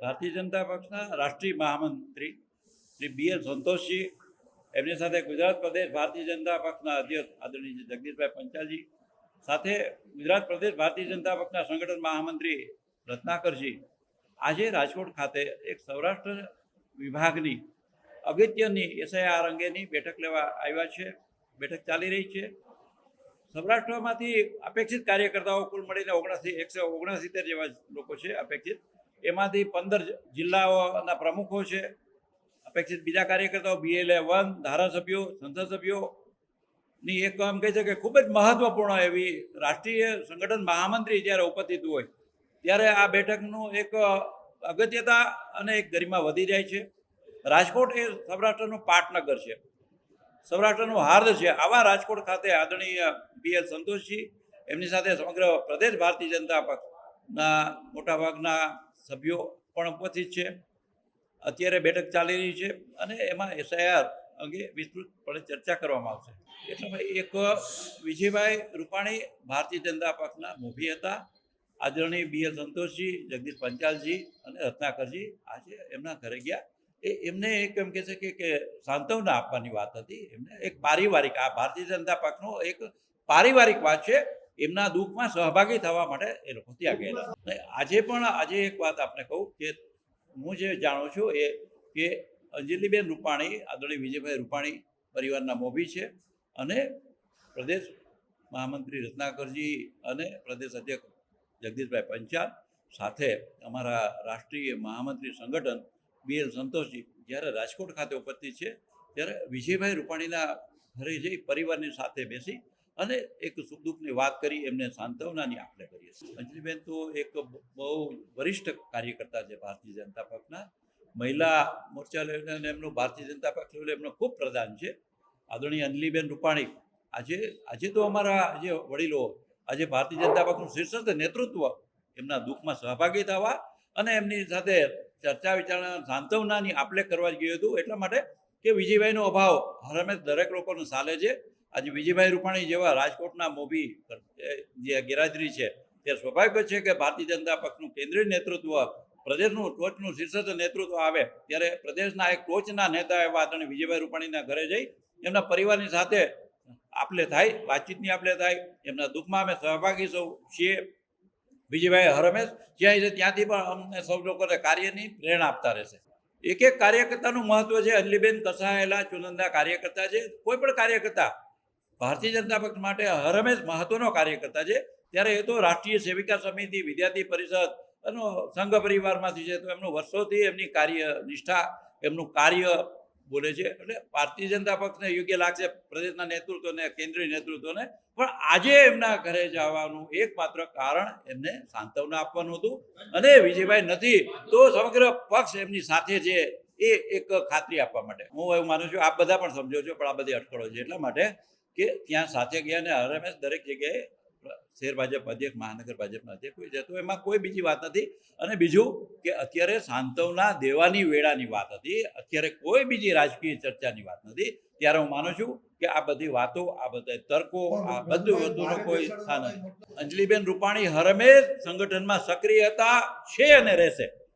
ભારતીય જનતા પક્ષના રાષ્ટ્રીય મહામંત્રી શ્રી બી એલ સંતોષજી, એમની સાથે ગુજરાત પ્રદેશ ભારતીય જનતા પક્ષના અધ્યક્ષ આદરણીય જગદીશભાઈ પંચાલજી, સાથે ગુજરાત પ્રદેશ ભારતીય જનતા પક્ષના સંગઠન મહામંત્રી રત્નાકરજી, આજે રાજકોટ ખાતે એક સૌરાષ્ટ્ર વિભાગની અગત્યની એસઆઈઆર અંગેની બેઠક લેવા આવ્યા છે, બેઠક ચાલી રહી છે. સૌરાષ્ટ્રમાંથી અપેક્ષિત કાર્યકર્તાઓ કુલ મળીને ઓગણસી, એકસો ઓગણસિત્તેર જેવા લોકો છે અપેક્ષિત. એમાંથી પંદર જિલ્લાઓના પ્રમુખો છે. અપેક્ષિત બીજા કાર્યકર્તાઓ બીએલએ વન ધારાસભ્યો સંસદ સભ્યોની એક આમ કહી શકે ખૂબ જ મહત્વપૂર્ણ એવી રાષ્ટ્રીય સંગઠન મહામંત્રી જ્યારે ઉપસ્થિત હોય, ત્યારે આ બેઠકનું એક અગત્યતા અને એક ગરિમા વધી જાય છે. રાજકોટ એ સૌરાષ્ટ્રનું પાટનગર છે. સૌરાષ્ટ્રનું હાર્દ છે. આવા રાજકોટ ખાતે આદરણીય બી એલ સંતોષજી, એમની સાથે સમગ્ર પ્રદેશ ભારતીય જનતા પક્ષના મોટાભાગના સભ્યો પણ ઉપસ્થિત છે. અત્યારે બેઠક ચાલી રહી છે અને એમાં એસઆઈઆર અંગે વિસ્તૃતપણે ચર્ચા કરવામાં આવશે. એટલે એક વિજયભાઈ રૂપાણી ભારતીય જનતા પક્ષના મોભી હતા. આદરણીય બી એલ સંતોષજી, જગદીશ પંચાલજી અને રત્નાકરજી આજે એમના ઘરે ગયા. એ એમને એક એમ કહે છે કે કે સાંત્વના આપવાની વાત હતી. એમને એક પારિવારિક, આ ભારતીય જનતા પક્ષનો એક પારિવારિક વાત છે. એમના દુઃખમાં સહભાગી થવા માટે એ લોકો ત્યાં ગયેલા. આજે પણ આજે એક વાત આપણે કહું કે હું જે જાણું છું એ કે અંજલિબેન રૂપાણી, આદરણીય વિજયભાઈ રૂપાણી પરિવારના મોભી છે અને પ્રદેશ મહામંત્રી રત્નાકરજી અને પ્રદેશ અધ્યક્ષ જગદીશભાઈ પંચાલ સાથે અમારા રાષ્ટ્રીય મહામંત્રી સંગઠન બી એલ સંતોષજી જ્યારે રાજકોટ ખાતે ઉપસ્થિત છે, ત્યારે વિજયભાઈ રૂપાણીના ઘરે જઈ પરિવારની સાથે બેસી અને એક સુખ દુઃખની વાત કરી, એમને સાંત્વનાની આપણે કરીએ છીએ. અંજલિબેન તો એક બહુ વરિષ્ઠ કાર્યકર્તા છે ભારતીય જનતા પક્ષના મહિલા મોરચા લેવલે એમનું ભારતીય જનતા પક્ષ લેવલે એમનું ખૂબ પ્રધાન છે. આદરણીય અંજલિબેન રૂપાણી, આજે આજે તો અમારા જે વડીલો, આજે ભારતીય જનતા પક્ષનું શીર્ષક નેતૃત્વ એમના દુઃખમાં સહભાગી થવા અને એમની સાથે ચર્ચા વિચારણા સાંત્વનાની આપલે કરવા ગયું હતું. એટલા માટે કે વિજયભાઈનો અભાવ હરમેશ દરેક લોકોને સાલે છે. આજે વિજયભાઈ રૂપાણી જેવા રાજકોટના મોભી જે ગેરહાજરી છે, તે સ્વાભાવિક છે કે ભારતીય જનતા પક્ષનું કેન્દ્રીય નેતૃત્વ, પ્રદેશનું ટોચનું શીર્ષક નેતૃત્વ આવે, ત્યારે પ્રદેશના એક ટોચના નેતા એવા આદરણીય વિજયભાઈ રૂપાણીના ઘરે જઈ, એમના પરિવારની સાથે આપલે થાય, વાતચીતની આપલે થાય, એમના દુઃખમાં અમે સહભાગી સૌ છીએ. વિજયભાઈ હરમેશ જ્યાં છે ત્યાંથી પણ અમને સૌ લોકોને કાર્યની પ્રેરણા આપતા રહેશે. એક એક કાર્યકર્તાનું મહત્વ છે અલીબેન કસાયેલા ચુનંદા કાર્યકર્તા છે, કોઈ પણ કાર્યકર્તા ભારતીય જનતા પક્ષ માટે હરમેશ મહત્વનો કાર્યકર્તા છે. ત્યારે એ તો રાષ્ટ્રીય સેવિકા સમિતિ, વિદ્યાર્થી પરિષદ અને સંઘ પરિવારમાંથી છે, તો એમનું વર્ષોથી એમની કાર્ય નિષ્ઠા એમનું કાર્ય બોલે છે. એટલે ભારતીય જનતા પક્ષને યોગ્ય લાગશે પ્રદેશના નેતૃત્વને, કેન્દ્રીય નેતૃત્વને. પણ આજે એમના ઘરે જવાનું એકમાત્ર કારણ એમને સાંત્વના આપવાનું હતું. અને વિજયભાઈ નથી, તો સમગ્ર પક્ષ એમની સાથે છે એ એક ખાતરી આપવા માટે. હું એવું માનું છું, આપ બધા પણ સમજો છો, પણ આ બધી અટકળો છે એટલા માટે કે ત્યાં સાથે ગયા ને હરમેશ દરેક જગ્યાએ શહેર ભાજપ અધ્યક્ષ મહાનગર ભાજપના અધ્યક્ષ કોઈ જતો એમાં કોઈ બીજી વાત નથી. અને બીજું કે અત્યારે સાંતવના દેવાની વેળાની વાત હતી અત્યારે કોઈ બીજી રાજકીય ચર્ચાની વાત નથી. ત્યારે હું માનું છું કે આ બધી વાતો આ બધા તર્કો આ બધું વસ્તુનો કોઈ સ્થાન નથી. અંજલિબેન રૂપાણી હરમેશ સંગઠનમાં સક્રિય હતા છે અને રહેશે.